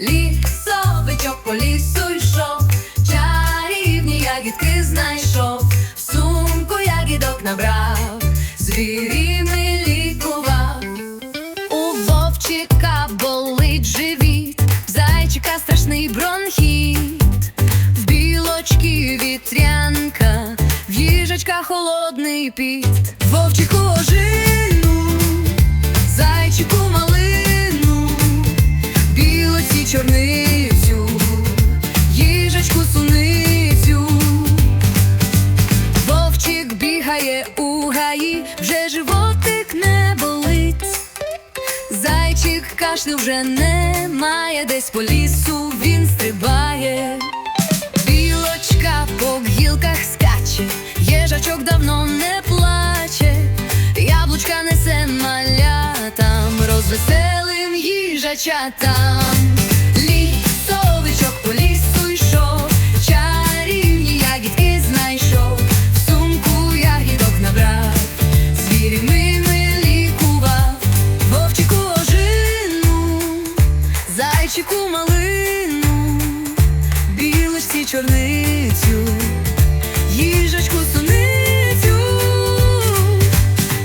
Лісовичок по лісу йшов, чарівні ягідки знайшов, в сумку ягідок набрав, звіріни лікував. У вовчика болить живіт, в зайчика страшний бронхіт, в білочки вітрянка, в їжачка холодний піт, вовчику ожину, чорницю, їжачку суницю. Вовчик бігає у гаї, вже животик не болить. Зайчик кашлю вже немає, десь по лісу він стрибає. Білочка по гілках скаче, їжачок давно не плаче, яблучка несе малятам, розвеселим їжачатам. Зайчику малину, білочці чорницю, їжачку суницю,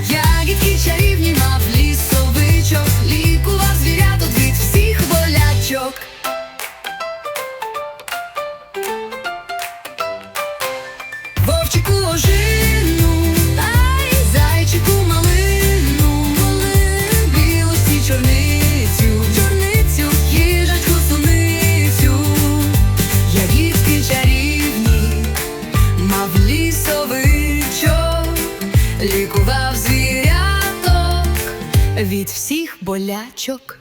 ягідки чарівні мав лісовичок, лікував звіряток від всіх болячок. Вовчику лікував звіряток від всіх болячок.